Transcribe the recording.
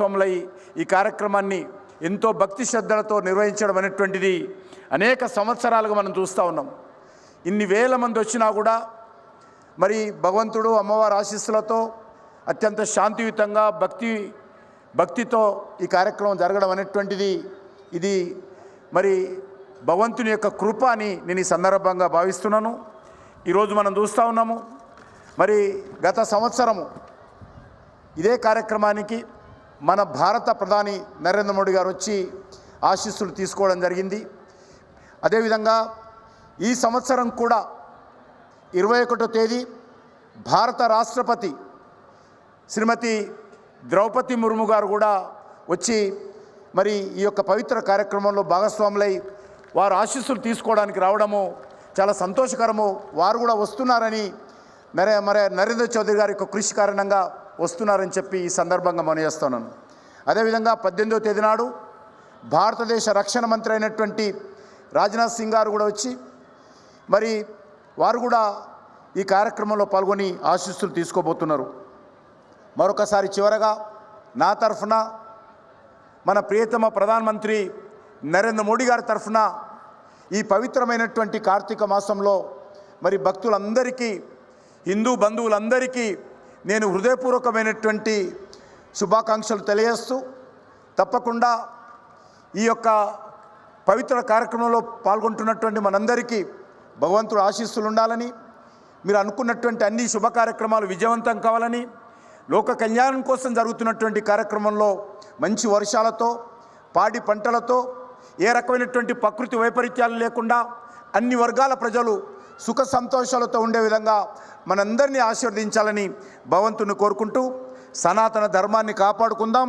భాగస్వాములై ఈ కార్యక్రమాన్ని ఎంతో భక్తి శ్రద్ధలతో నిర్వహించడం అనేటువంటిది అనేక సంవత్సరాలుగా మనం చూస్తూ ఉన్నాం. ఇన్ని వేల మంది వచ్చినా కూడా మరి భగవంతుడు అమ్మవారి ఆశీస్సులతో అత్యంత శాంతియుతంగా భక్తి భక్తితో ఈ కార్యక్రమం జరగడం అనేటువంటిది ఇది మరి భగవంతుని యొక్క కృప అని నేను ఈ సందర్భంగా భావిస్తున్నాను. ఈరోజు మనం చూస్తూ ఉన్నాము. మరి గత సంవత్సరము ఇదే కార్యక్రమానికి మన భారత ప్రధాని నరేంద్ర మోడీ గారు వచ్చి ఆశీస్సులు తీసుకోవడం జరిగింది. అదేవిధంగా ఈ సంవత్సరం కూడా ఇరవై ఒకటో తేదీ భారత రాష్ట్రపతి శ్రీమతి ద్రౌపది ముర్ము గారు కూడా వచ్చి మరి ఈ యొక్క పవిత్ర కార్యక్రమంలో భాగస్వాములై వారు ఆశీస్సులు తీసుకోవడానికి రావడము చాలా సంతోషకరము. వారు కూడా వస్తున్నారని నరే మరి నరేంద్ర చౌదరి గారి యొక్క కృషి కారణంగా వస్తున్నారని చెప్పి ఈ సందర్భంగా మనయేస్తున్నాను అదేవిధంగా పద్దెనిమిదో తేదీ నాడు భారతదేశ రక్షణ మంత్రి అయినటువంటి రాజ్నాథ్ సింగ్ గారు కూడా వచ్చి మరి వారు కూడా ఈ కార్యక్రమంలో పాల్గొని ఆశీస్సులు తీసుకోబోతున్నారు. మరొకసారి చివరగా నా తరఫున మన ప్రియతమ ప్రధానమంత్రి నరేంద్ర మోడీ గారి తరఫున ఈ పవిత్రమైనటువంటి కార్తీక మాసంలో మరి భక్తులందరికీ హిందూ బంధువులందరికీ నేను హృదయపూర్వకమైనటువంటి శుభాకాంక్షలు తెలియజేస్తూ తప్పకుండా ఈ యొక్క పవిత్ర కార్యక్రమంలో పాల్గొంటున్నటువంటి మనందరికీ భగవంతుడు ఆశీస్సులు ఉండాలని మీరు అనుకున్నటువంటి అన్ని శుభ కార్యక్రమాలు విజయవంతం కావాలని లోక కళ్యాణం కోసం జరుగుతున్నటువంటి కార్యక్రమంలో మంచి వర్షాలతో పాడి పంటలతో ఏ రకమైనటువంటి ప్రకృతి వైపరీత్యాలు లేకుండా అన్ని వర్గాల ప్రజలు సుఖ సంతోషాలతో ఉండే విధంగా మనందరినీ ఆశీర్వదించాలని భగవంతుని కోరుకుంటూ సనాతన ధర్మాన్ని కాపాడుకుందాం.